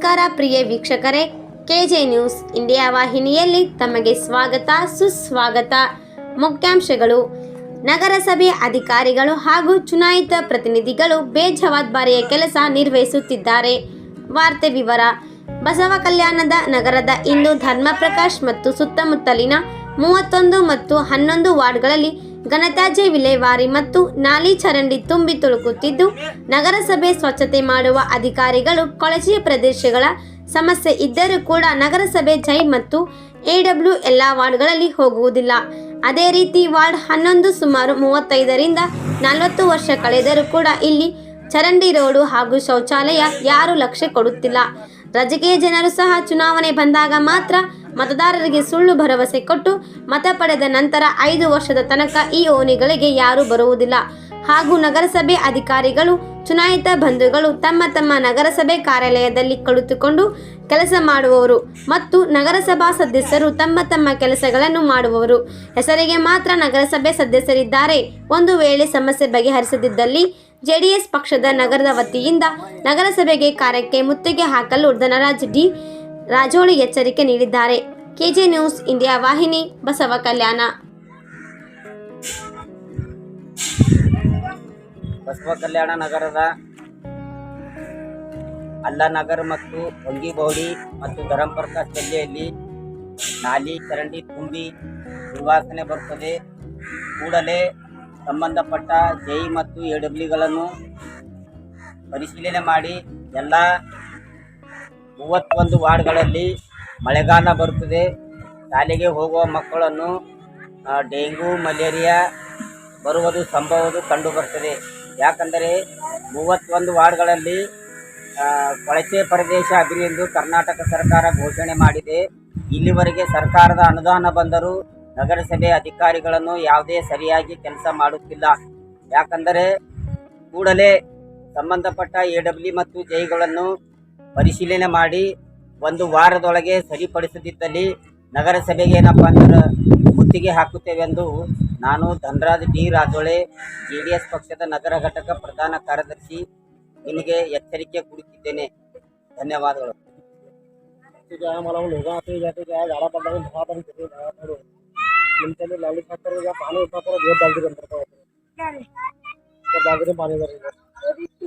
ನಮಸ್ಕಾರ ಪ್ರಿಯ ವೀಕ್ಷಕರೇ, K J news India ವಾಹಿನಿಯಲ್ಲಿ ತಮಗೆ ಸ್ವಾಗತ, ಸುಸ್ವಾಗತ. ಮುಖ್ಯಾಂಶಗಳು, ನಗರಸಭೆ ಅಧಿಕಾರಿಗಳು ಹಾಗೂ ಚುನಾಯಿತ ಪ್ರತಿನಿಧಿಗಳು ಬೇಜವಾಬ್ದಾರಿಯ ಕೆಲಸ ನಿರ್ವಹಿಸುತ್ತಿದ್ದಾರೆ. ವಾರ್ತೆ ವಿವರ, ಬಸವ ಕಲ್ಯಾಣದ ನಗರದ ಇಂದು ಧರ್ಮಪ್ರಕಾಶ್ ಮತ್ತು ಸುತ್ತಮುತ್ತಲಿನ ಮೂವತ್ತೊಂದು ಮತ್ತು ಹನ್ನೊಂದು ವಾರ್ಡ್ಗಳಲ್ಲಿ ಘನತ್ಯಾಜ್ಯ ವಿಲೇವಾರಿ ಮತ್ತು ನಾಲಿ ಚರಂಡಿ ತುಂಬಿ ತುಳುಕುತ್ತಿದ್ದು, ನಗರಸಭೆ ಸ್ವಚ್ಛತೆ ಮಾಡುವ ಅಧಿಕಾರಿಗಳು ಕೊಳಚೆಯ ಪ್ರದೇಶಗಳ ಸಮಸ್ಯೆ ಇದ್ದರೂ ಕೂಡ ನಗರಸಭೆ ಜೈ ಮತ್ತು ಎಡಬ್ಲ್ಯೂ ಎಲ್ಲ ವಾರ್ಡ್ಗಳಲ್ಲಿ ಹೋಗುವುದಿಲ್ಲ. ಅದೇ ರೀತಿ ವಾರ್ಡ್ ಹನ್ನೊಂದು ಸುಮಾರು ಮೂವತ್ತೈದರಿಂದ ನಲವತ್ತು ವರ್ಷ ಕಳೆದರೂ ಕೂಡ ಇಲ್ಲಿ ಚರಂಡಿ ರೋಡು ಹಾಗೂ ಶೌಚಾಲಯ ಯಾರೂ ಲಕ್ಷ್ಯ ಕೊಡುತ್ತಿಲ್ಲ. ರಾಜಕೀಯ ಜನರು ಸಹ ಚುನಾವಣೆ ಬಂದಾಗ ಮಾತ್ರ ಮತದಾರರಿಗೆ ಸುಳ್ಳು ಭರವಸೆ ಕೊಟ್ಟು ಮತ ಪಡೆದ ನಂತರ ಐದು ವರ್ಷದ ತನಕ ಈ ಓಣಿಗಳಿಗೆ ಯಾರೂ ಬರುವುದಿಲ್ಲ. ಹಾಗೂ ನಗರಸಭೆ ಅಧಿಕಾರಿಗಳು, ಚುನಾಯಿತ ಬಂಧುಗಳು ತಮ್ಮ ತಮ್ಮ ನಗರಸಭೆ ಕಾರ್ಯಾಲಯದಲ್ಲಿ ಕುಳಿತುಕೊಂಡು ಕೆಲಸ ಮಾಡುವವರು ಮತ್ತು ನಗರಸಭಾ ಸದಸ್ಯರು ತಮ್ಮ ತಮ್ಮ ಕೆಲಸಗಳನ್ನು ಮಾಡುವವರು. ಹೆಸರಿಗೆ ಮಾತ್ರ ನಗರಸಭೆ ಸದಸ್ಯರಿದ್ದಾರೆ. ಒಂದು ವೇಳೆ ಸಮಸ್ಯೆ ಬಗೆಹರಿಸದಿದ್ದಲ್ಲಿ ಜೆಡಿಎಸ್ ಪಕ್ಷದ ನಗರದ ವತಿಯಿಂದ ನಗರಸಭೆಗೆ ಕಾರ್ಯಕ್ಕೆ ಮುತ್ತಿಗೆ ಹಾಕಲು ಧನರಾಜ್ ಡಿ. ರಾಜೋಳಿ ಎಚ್ಚರಿಕೆ ನೀಡಿದ್ದಾರೆ. ಕೆಜೆ ನ್ಯೂಸ್ ಇಂಡಿಯಾ ವಾಹಿನಿ ಬಸವ ಕಲ್ಯಾಣ. ಬಸವ ಕಲ್ಯಾಣ ನಗರದ ಅಲ್ಲನಗರ್ ಮತ್ತು ಹೊಂಗಿಬಹುಡಿ ಮತ್ತು ಧರಂಪ್ರಕಾಶ್ ಜಿಲ್ಲೆಯಲ್ಲಿ ನಾಲಿ, ಚರಂಡಿ, ತುಂಬಿ ದುರ್ವಾಸನೆ ಬರುತ್ತದೆ. ಕೂಡಲೇ ಸಂಬಂಧಪಟ್ಟ ಜೈ ಮತ್ತು ಎ ಡಬ್ಲ್ಯೂಗಳನ್ನು ಪರಿಶೀಲನೆ ಮಾಡಿ ಎಲ್ಲ ಮೂವತ್ತೊಂದು ವಾರ್ಡ್ಗಳಲ್ಲಿ ಮಳೆಗಾಲ ಬರುತ್ತದೆ. ಶಾಲೆಗೆ ಹೋಗುವ ಮಕ್ಕಳನ್ನು ಡೆಂಗು, ಮಲೇರಿಯಾ ಬರುವುದು ಸಂಭವದು ಕಂಡು ಬರ್ತದೆ ಯಾಕಂದರೆ ಮೂವತ್ತೊಂದು ವಾರ್ಡ್ಗಳಲ್ಲಿ ಕೊಳಚೆ ಪ್ರದೇಶ ಎಂದು ಕರ್ನಾಟಕ ಸರ್ಕಾರ ಘೋಷಣೆ ಮಾಡಿದೆ. ಇಲ್ಲಿವರೆಗೆ ಸರ್ಕಾರದ ಅನುದಾನ ಬಂದರೂ ನಗರಸಭೆ ಅಧಿಕಾರಿಗಳನ್ನು ಯಾವುದೇ ಸರಿಯಾಗಿ ಕೆಲಸ ಮಾಡುತ್ತಿಲ್ಲ. ಯಾಕಂದರೆ ಕೂಡಲೇ ಸಂಬಂಧಪಟ್ಟ ಎ ಮತ್ತು ಜೈಗಳನ್ನು ಪರಿಶೀಲನೆ ಮಾಡಿ ಒಂದು ವಾರದೊಳಗೆ ಸರಿಪಡಿಸದಿದ್ದಲ್ಲಿ ನಗರಸಭೆಗೆ ಏನಪ್ಪ ಅಂದ್ರೆ ಮುತ್ತಿಗೆ ಹಾಕುತ್ತೇವೆಂದು ನಾನು Dhanraj D Rajole J D S ಪಕ್ಷದ ನಗರ ಘಟಕ ಪ್ರಧಾನ ಕಾರ್ಯದರ್ಶಿ ನಿಮಗೆ ಎಚ್ಚರಿಕೆ ಕೊಡುತ್ತಿದ್ದೇನೆ ಧನ್ಯವಾದಗಳು ठीक आहे मला लोक आते जाते